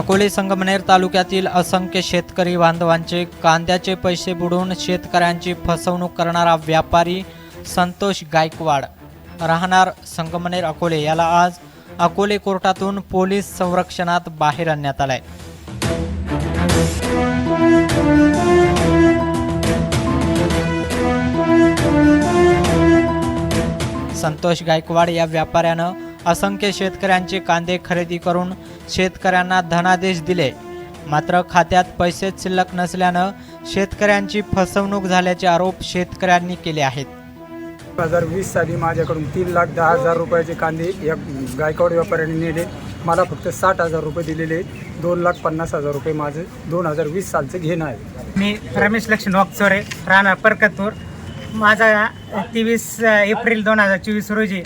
अकोले संगमनेर तालुक्यातील असंख्य शेतकरी बांधवांचे कांद्याचे पैसे बुडवून शेतकऱ्यांची फसवणूक करणारा व्यापारी संतोष गायकवाड राहणार संगमनेर अकोले. याला आज अकोले कोर्टातून पोलीस संरक्षणात बाहेर आणण्यात आलाय. संतोष गायकवाड या व्यापाऱ्यानं असंख्य शेतकऱ्यांचे कांदे खरेदी करून शेतकऱ्यांना धनादेश दिले. मात्र खात्यात पैसेच शिल्लक नसल्यानं शेतकऱ्यांची फसवणूक झाल्याचे आरोप शेतकऱ्यांनी केले आहेत. दोन हजार वीस साली माझ्याकडून तीन लाख दहा हजार रुपयाचे कांदे या गायकवाड व्यापाऱ्यांनी नेले. मला फक्त साठ हजार रुपये दिलेले. दोन लाख पन्नास हजार रुपये माझे दोन हजार वीस सालचे घेणं आहे. मी रमेश लक्ष्मण वागचोरे राहणार परकतपूर. माझा तेवीस एप्रिल दोन हजार चोवीस रोजी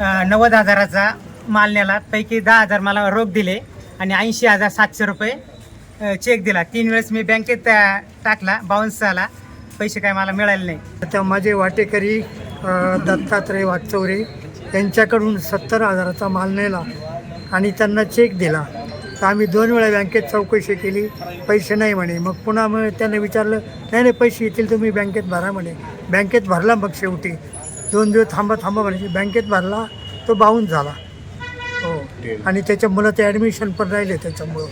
नव्वद हजाराचा माल नेला. पैकी दहा हजार मला रोख दिले आणि ऐंशी हजार सातशे रुपये चेक दिला. तीन वेळेस मी बँकेत टाकला बाउन्स झाला पैसे काय मला मिळाले नाही. आता माझे वाटेकरी दत्तात्रय वाटचौरे यांच्याकडून सत्तर हजाराचा माल नेला आणि त्यांना चेक दिला. तर आम्ही दोन वेळा बँकेत चौकशी केली. पैसे नाही म्हणे. मग पुन्हा मग त्यांना विचारलं नाही नाही पैसे येतील तुम्ही बँकेत भरा म्हणे. बँकेत भरला मग शेवटी. दोन दिवस थांबा थांबा म्हणे. बँकेत भरला तो बाहून झाला. हो. आणि त्याच्या मुलं ते ॲडमिशन पण राहिले त्याच्यामुळं.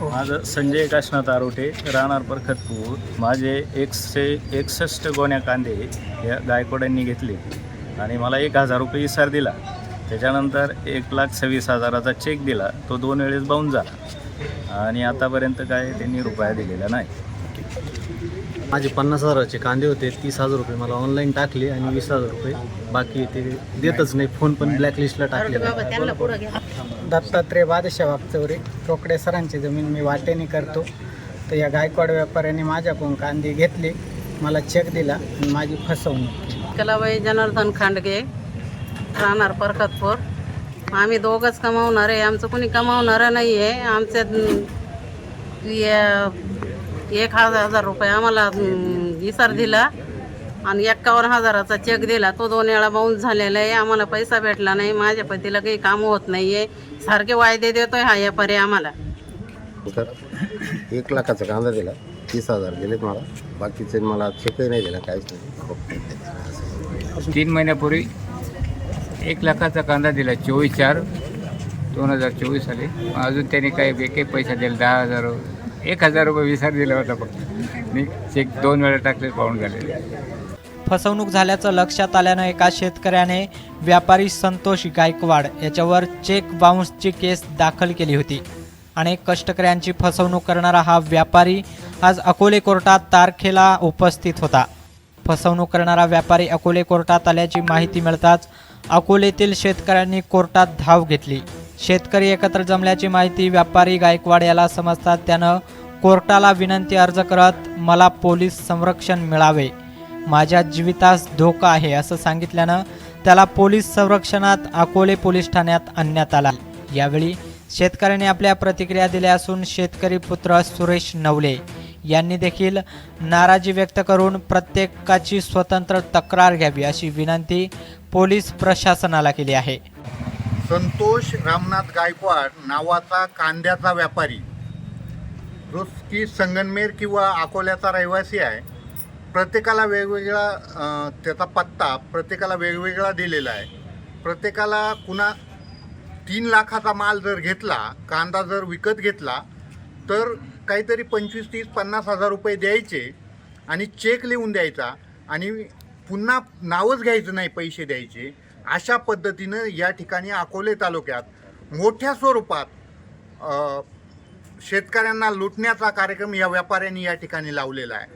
हो. माझं संजय काशनाथ आरोटे राहणार परखतपूर. माझे एकशे एकसष्ट गोण्या कांदे या गायकवाडांनी घेतले. आणि मला एक हजार रुपये इसार दिला. त्याच्यानंतर एक लाख सव्वीस हजाराचा चेक दिला. तो दोन वेळेस बाहून झाला. आणि आतापर्यंत काय त्यांनी रुपया दिलेला नाही. माझे पन्नास हजाराचे कांदे होते तीस हजार रुपये मला ऑनलाईन टाकले आणि वीस हजार रुपये बाकी ते देतच नाही. फोन पण ब्लॅकलिस्टला टाकले दत्तात्रय बादशाह वागचौरे रोकडे सरांची जमीन मी वाटेने करतो. तर या गायकवाड व्यापाऱ्याने माझ्याकडून कांदे घेतले मला चेक दिला आणि माझी फसवणूक केली. कलाबाई जनार्दन खांडगे राहणार परकतपूर. आम्ही दोघंच कमावणार आहे आमचं कोणी कमावणारं नाही आहे आमच्यात अं, ये- एक हजार हजार रुपये आम्हाला अं, इसार दिला. आणि एक्कावन्न हजाराचा चेक दिला. तो दोन वेळा बाउन्स झालेला आहे. आम्हाला पैसा भेटला नाही. माझ्या पतीला काही काम होत नाही आहे सारखे वायदे देतोय हा व्यापारी आम्हाला. तर एक लाखाचा कांदा दिला. तीस हजार दिले मला. बाकीचे मला चेकही नाही दिला. काहीच नाही. तीन महिन्यापूर्वी एक लाखाचा कांदा दिला. चोवीस चार. दोन हजार चोवीस साली. अजून त्यांनी काही एकही पैसा दिला. दहा हजार एक हजार रुपये विसार दिला होता फक्त. मी चेक दोन वेळा टाकले पाहून झालेले. फसवणूक झाल्याचं लक्षात आल्यानं एका शेतकऱ्याने व्यापारी संतोष गायकवाड याच्यावर चेक बाउन्सची केस दाखल केली होती. अनेक कष्टकऱ्यांची फसवणूक करणारा हा व्यापारी आज अकोले कोर्टात तारखेला उपस्थित होता. फसवणूक करणारा व्यापारी अकोले कोर्टात आल्याची माहिती मिळताच अकोलेतील शेतकऱ्यांनी कोर्टात धाव घेतली. शेतकरी एकत्र जमल्याची माहिती व्यापारी गायकवाड याला समजतात. त्यानं कोर्टाला विनंती अर्ज करत मला पोलीस संरक्षण मिळावे. माझ्या जीवितास धोका आहे असं सांगितल्यानं त्याला पोलीस संरक्षणात अकोले पोलीस ठाण्यात आणण्यात आला. यावेळी शेतकऱ्याने आपल्या प्रतिक्रिया दिल्या असून शेतकरी पुत्र सुरेश नवले यांनी देखील नाराजी व्यक्त करून प्रत्येकाची स्वतंत्र तक्रार घ्यावी अशी विनंती पोलीस प्रशासनाला केली आहे. संतोष रामनाथ गायकवाड नावाचा कांद्याचा व्यापारी. रोज की संगनमेर किंवा अकोल्याचा रहिवासी आहे. प्रत्येकाला वेगवेगळा त्याचा पत्ता प्रत्येकाला वेगवेगळा दिलेला आहे. प्रत्येकाला कुणा तीन लाखाचा माल जर घेतला कांदा जर विकत घेतला तर काहीतरी पंचवीस तीस पन्नास हजार रुपये द्यायचे आणि चेक लिहून द्यायचा आणि पुन्हा नावच घ्यायचं नाही पैसे द्यायचे. अशा पद्धतीनं या ठिकाणी अकोले तालुक्यात मोठ्या स्वरूपात शेतकऱ्यांना लुटण्याचा कार्यक्रम या व्यापाऱ्यांनी या ठिकाणी लावलेला आहे.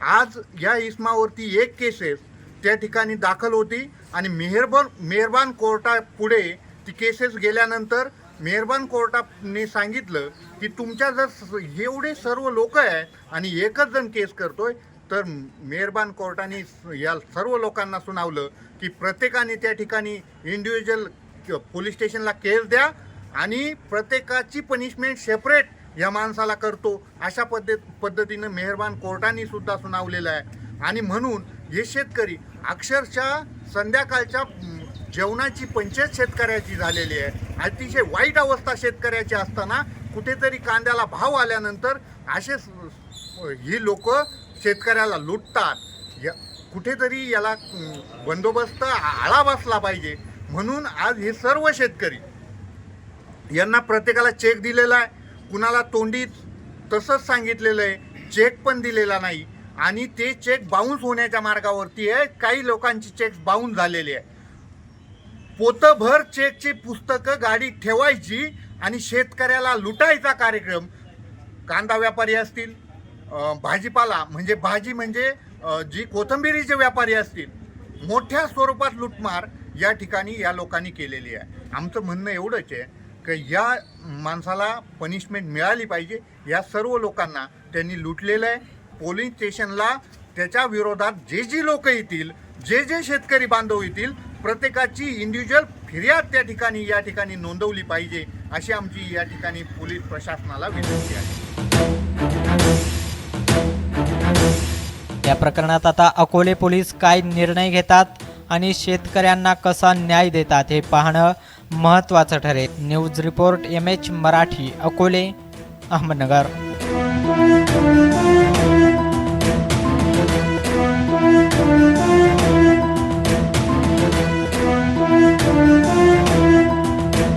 आज या इस्मावरती एक केसेस त्या ठिकाणी दाखल होती आणि मेहरबान मेहरबान कोर्टापुढे ती केसेस गेल्यानंतर मेहरबान कोर्टाने सांगितलं की तुमच्या जर स- एवढे सर्व लोक आहेत आणि एकच जण केस करतोय तर मेहरबान कोर्टाने या सर्व लोकांना सुनावलं की प्रत्येकाने त्या ठिकाणी इंडिव्हिज्युअल पोलीस स्टेशनला केस द्या आणि प्रत्येकाची पनिशमेंट सेपरेट या माणसाला करतो. अशा पद्धत पद्धतीनं मेहरबान कोर्टाने सुद्धा सुनावलेलं आहे. आणि म्हणून हे शेतकरी अक्षरशः संध्याकाळच्या जेवणाची पंचायत शेतकऱ्याची झालेली आहे. अतिशय वाईट अवस्था शेतकऱ्याची असताना कुठेतरी कांद्याला भाव आल्यानंतर असे ही लोक शेतकऱ्याला लुटतात. या कुठेतरी याला बंदोबस्त आळा बसला पाहिजे. म्हणून आज हे सर्व शेतकरी यांना प्रत्येकाला चेक दिलेला आहे. कुणाला तोंडी तसंच सांगितलेलं आहे. चेक पण दिलेला नाही. आणि ते चेक बाउन्स होण्याच्या मार्गावरती आहे. काही लोकांची चेक बाउन्स झालेली आहे. पोतभर चेकची पुस्तकं गाडीत ठेवायची आणि शेतकऱ्याला लुटायचा कार्यक्रम. कांदा व्यापारी असतील भाजीपाला म्हणजे भाजी म्हणजे जी कोथंबिरीचे व्यापारी असतील मोठ्या स्वरूपात लुटमार या ठिकाणी या लोकांनी केलेली आहे. आमचं म्हणणं एवढंच आहे की या माणसाला पनिशमेंट मिळाली पाहिजे. या सर्व लोकांना त्यांनी लुटलेलं आहे. पोलिंग स्टेशनला त्याच्या विरोधात जे जी लोक येतील जे जे शेतकरी बांधव येतील प्रत्येकाची इंडिव्हिज्युअल फिर्याद त्या ठिकाणी या ठिकाणी नोंदवली पाहिजे अशी आमची या ठिकाणी पोलीस प्रशासनाला विनंती आहे. या प्रकरणात आता अकोले पोलीस काय निर्णय घेतात आणि शेतकऱ्यांना कसा न्याय देतात हे पाहणं महत्त्वाचं ठरेल. News report M H Marathi Akole Ahmednagar.